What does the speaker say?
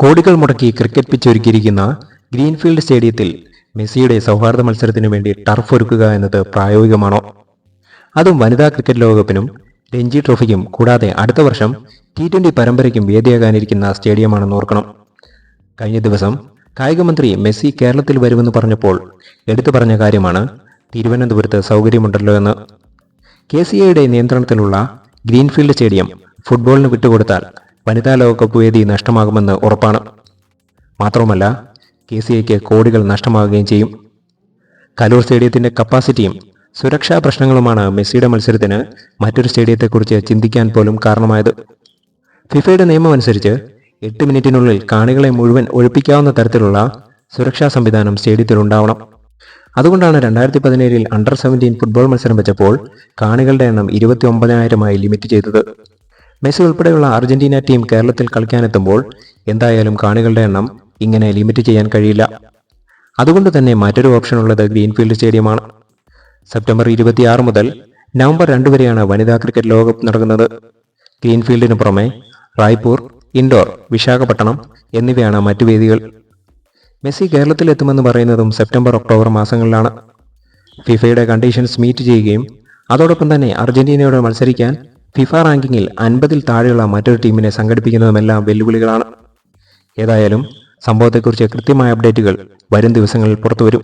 കോടികൾ മുടക്കി cricket pitch ഒരുക്കിയിരിക്കുന്ന ഗ്രീൻഫീൽഡ് സ്റ്റേഡിയത്തിൽ മെസ്സിയുടെ സൗഹാർദ്ദ മത്സരത്തിനു വേണ്ടി ടർഫ് ഒരുക്കുക എന്നത് പ്രായോഗികമാണോ? അതും വനിതാ ക്രിക്കറ്റ് ലോകകപ്പിനും രഞ്ജി ട്രോഫിക്കും കൂടാതെ അടുത്ത വർഷം ടി ട്വന്റി പരമ്പരയ്ക്കും വേദിയാകാനിരിക്കുന്ന സ്റ്റേഡിയമാണെന്ന് ഓർക്കണം. കഴിഞ്ഞ ദിവസം കായികമന്ത്രി മെസ്സി കേരളത്തിൽ വരുമെന്ന് പറഞ്ഞപ്പോൾ എടുത്തു പറഞ്ഞ കാര്യമാണ് തിരുവനന്തപുരത്ത് സൗകര്യമുണ്ടല്ലോ എന്ന്. കെ സി എയുടെ നിയന്ത്രണത്തിലുള്ള ഗ്രീൻഫീൽഡ് സ്റ്റേഡിയം ഫുട്ബോളിന് വിട്ടുകൊടുത്താൽ വനിതാ ലോകകപ്പ് വേദി നഷ്ടമാകുമെന്ന് ഉറപ്പാണ്. മാത്രവുമല്ല കെ സി എക്ക് കോടികൾ നഷ്ടമാകുകയും ചെയ്യും. കലൂർ സ്റ്റേഡിയത്തിന്റെ കപ്പാസിറ്റിയും സുരക്ഷാ പ്രശ്നങ്ങളുമാണ് മെസ്സിയുടെ മത്സരത്തിന് മറ്റൊരു സ്റ്റേഡിയത്തെക്കുറിച്ച് ചിന്തിക്കാൻ പോലും കാരണമായത്. ഫിഫയുടെ നിയമം അനുസരിച്ച് എട്ട് മിനിറ്റിനുള്ളിൽ കാണികളെ മുഴുവൻ ഒഴിപ്പിക്കാവുന്ന തരത്തിലുള്ള സുരക്ഷാ സംവിധാനം സ്റ്റേഡിയത്തിൽ ഉണ്ടാവണം. അതുകൊണ്ടാണ് രണ്ടായിരത്തി പതിനേഴിൽ അണ്ടർ സെവന്റീൻ ഫുട്ബോൾ മത്സരം വെച്ചപ്പോൾ കാണികളുടെ എണ്ണം ഇരുപത്തി ഒമ്പതിനായിരമായി ലിമിറ്റ് ചെയ്തത്. മെസ്സി ഉൾപ്പെടെയുള്ള അർജന്റീന ടീം കേരളത്തിൽ കളിക്കാനെത്തുമ്പോൾ എന്തായാലും കാണികളുടെ എണ്ണം ഇങ്ങനെ ലിമിറ്റ് ചെയ്യാൻ കഴിയില്ല. അതുകൊണ്ട് തന്നെ മറ്റൊരു ഓപ്ഷൻ ഉള്ളത് ഗ്രീൻഫീൽഡ് സ്റ്റേഡിയമാണ്. സെപ്റ്റംബർ ഇരുപത്തിയാറ് മുതൽ നവംബർ രണ്ട് വരെയാണ് വനിതാ ക്രിക്കറ്റ് ലോകകപ്പ് നടക്കുന്നത്. ഗ്രീൻഫീൽഡിന് പുറമെ റായ്പൂർ ഇൻഡോർ വിശാഖപട്ടണം എന്നിവയാണ് മറ്റു വേദികൾ. മെസ്സി കേരളത്തിലെത്തുമെന്ന് പറയുന്നതും സെപ്റ്റംബർ ഒക്ടോബർ മാസങ്ങളിലാണ്. ഫിഫയുടെ കണ്ടീഷൻസ് മീറ്റ് ചെയ്യുകയും അതോടൊപ്പം തന്നെ അർജന്റീനയോട് മത്സരിക്കാൻ ഫിഫ റാങ്കിങ്ങിൽ അൻപതിൽ താഴെയുള്ള മറ്റൊരു ടീമിനെ സംഘടിപ്പിക്കുന്നതുമെല്ലാം വെല്ലുവിളികളാണ്. ഏതായാലും സംഭവത്തെക്കുറിച്ച് കൃത്യമായ അപ്ഡേറ്റുകൾ വരും ദിവസങ്ങളിൽ പുറത്തുവരും.